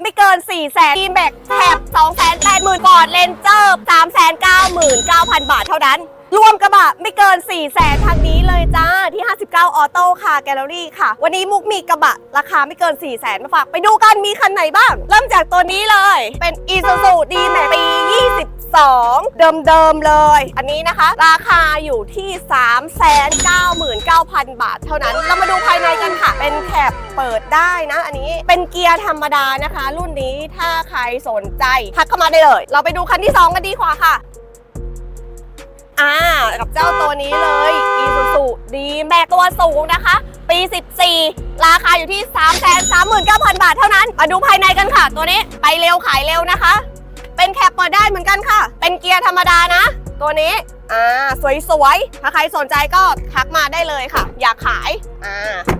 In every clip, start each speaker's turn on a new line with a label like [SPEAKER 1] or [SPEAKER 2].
[SPEAKER 1] ไม่เกิน 4 0 0แสนดีแม็กแท็บ2 8 0 0 0 0 ก่อนเลนเจอร์3 9 9 9 0 0 บาทเท่านั้น รวมกระบะไม่เกิน 4 0 0แสนทางนี้เลยจ้าที่ 59 ออโต้ค่ะ แกลเลอรี่ค่ะ วันนี้มุกมีกระบะ ราคาไม่เกิน 4 0 0แสนมาฝากไปดูกันมีคันไหนบ้าง เริ่มจากตัวนี้เลย เป็น Isuzu D-Max ปี 22 เดิมๆเลย อันนี้นะคะ ราคาอยู่ที่ 399,000 บาท เท่านั้น เรามาดูภายในกันค่ะ เป็นแคปเปิดได้นะ อันนี้เป็นเกียร์ธรรมดานะคะ รุ่นนี้ถ้าใครสนใจทักเข้ามาได้เลย เราไปดูคันที่ 2 กันดีกว่าค่ะอ่ากับเจ้าตัวนี้เลย Isuzu D-Max ตัวสูงนะคะ ปี 14 ราคาอยู่ที่ 339,000 บาทเท่านั้น มาดูภายในกันค่ะ ตัวนี้ไปเร็วขายเร็วนะคะ เป็นแคปเปิดได้เหมือนกันค่ะ เป็นเกียร์ธรรมดานะ ตัวนี้อ่าสวยๆ ถ้าใครสนใจก็ทักมาได้เลยค่ะ อยากขายอ่า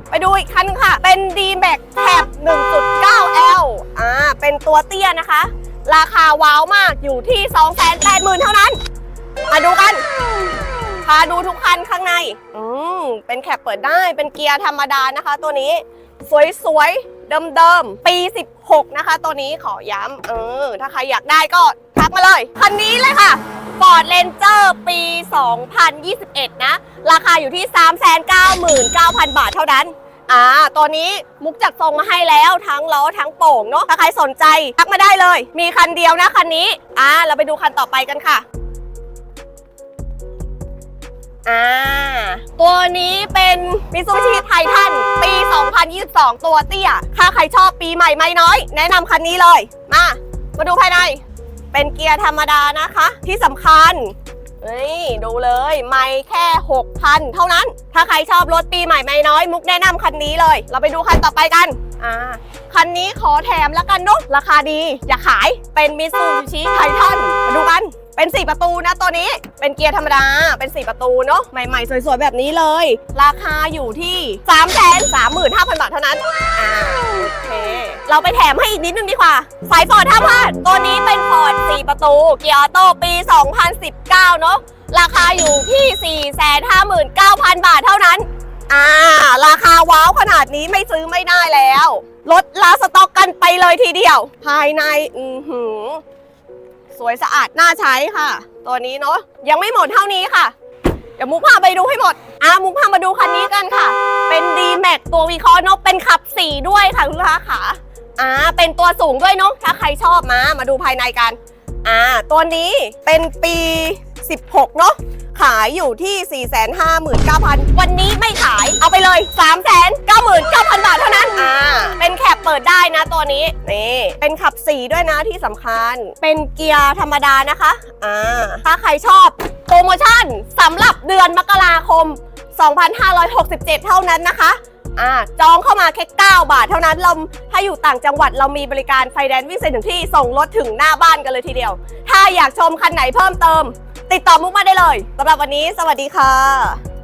[SPEAKER 1] ไปดูอีกคันค่ะ เป็น D-Max Tab 1.9L อ่าเป็นตัวเตี้ยนะคะ ราคาว้าวมากอยู่ที่ 280,000 เท่านั้น มาดูกันพาดูทุกคันข้างใน อืมเป็นแคปเปิดได้เป็นเกียร์ธรรมดานะคะ ตัวนี้ สวยๆ เดิมๆ ปี 16 นะคะ ตัวนี้ขอย้ำเออ ถ้าใครอยากได้ก็ทักมาเลย คันนี้เลยค่ะ Ford Ranger ปี 2021 นะ ราคาอยู่ที่ 399,000 บาทเท่านั้นอ่าตัวนี้มุกจัดทรงมาให้แล้วทั้งล้อทั้งโป่งเนาะ ถ้าใครสนใจทักมาได้เลย มีคันเดียวนะคันนี้ อ่า เราไปดูคันต่อไปกันค่ะ อ่า ตัวนี้เป็น Mitsubishi Titan ปี 2022 ตัวเตี้ย ถ้าใครชอบปีใหม่ไม่น้อย แนะนำคันนี้เลย มา มาดูภายใน เป็นเกียร์ธรรมดานะคะ ที่สำคัญนี่ดูเลยไม่แค่ 6,000 เท่านั้น ถ้าใครชอบรถปีใหม่ไม่น้อย มุกแนะนำคันนี้เลย เราไปดูคันต่อไปกันอ่าคันนี้ขอแถมแล้วกันเนาะราคาดี อย่าขายเป็น Mitsubishi Titan มาดูกัน เป็น 4 ประตูนะตัวนี้เป็นเกียร์ธรรมดาเป็น 4 ประตูเนาะใหม่ๆ สวยๆ แบบนี้เลย ราคาอยู่ที่3 3 5 0 0 0 บาทเท่านั้นอ่าโอเคเราไปแถมให้อีกนิดนึงดีกว่า สายฟอร์ดท่าพลาดตัวนี้เป็นฟอร์ด4ประตู เกียร์ออโต้ปี 2019 เนาะราคาอยู่ที่ 459,000 บาทเท่านั้นอ่าราคาว้าวขนาดนี้ไม่ซื้อไม่ได้แล้ว ลดลาสต็อกกันไปเลยทีเดียว ภายใน อือหือ สวยสะอาดน่าใช้ค่ะ ตัวนี้เนาะยังไม่หมดเท่านี้ค่ะ เดี๋ยวมุกพาไปดูให้หมดอะมุกพามาดูคันนี้กันค่ะ เป็น d m a x ตัววีคอนกเป็นขับสีด้วยค่ะคุณลูกค้าค่ะอ่าเป็นตัวสูงด้วยเนาะถ้าใครชอบมามาดูภายในกันอ่าตัวนี้เป็นปี 16 เนาะขายอยู่ที่ 459,000 วันนี้ไม่ขายเอาไปเลย 399,000 บาทเท่านั้นอ่าเป็นแคปเปิดได้นะตัวนี้ นี่ เป็นขับ4ด้วยนะที่สำคัญ เป็นเกียร์ธรรมดานะคะอ่าถ้าใครชอบโปรโมชั่นสำหรับเดือนมกราคม 2567 เท่านั้นนะคะ อ่าจองเข้ามาแค่ 9 บาท เท่านั้นเราถ้าอยู่ต่างจังหวัดเรามีบริการไฟแดนซ์วิ่งเซ็นถึงที่ส่งรถถึงหน้าบ้านกันเลยทีเดียว ถ้าอยากชมคันไหนเพิ่มเติม ติดต่อมุกมาได้เลยสำหรับวันนี้ สวัสดีค่ะ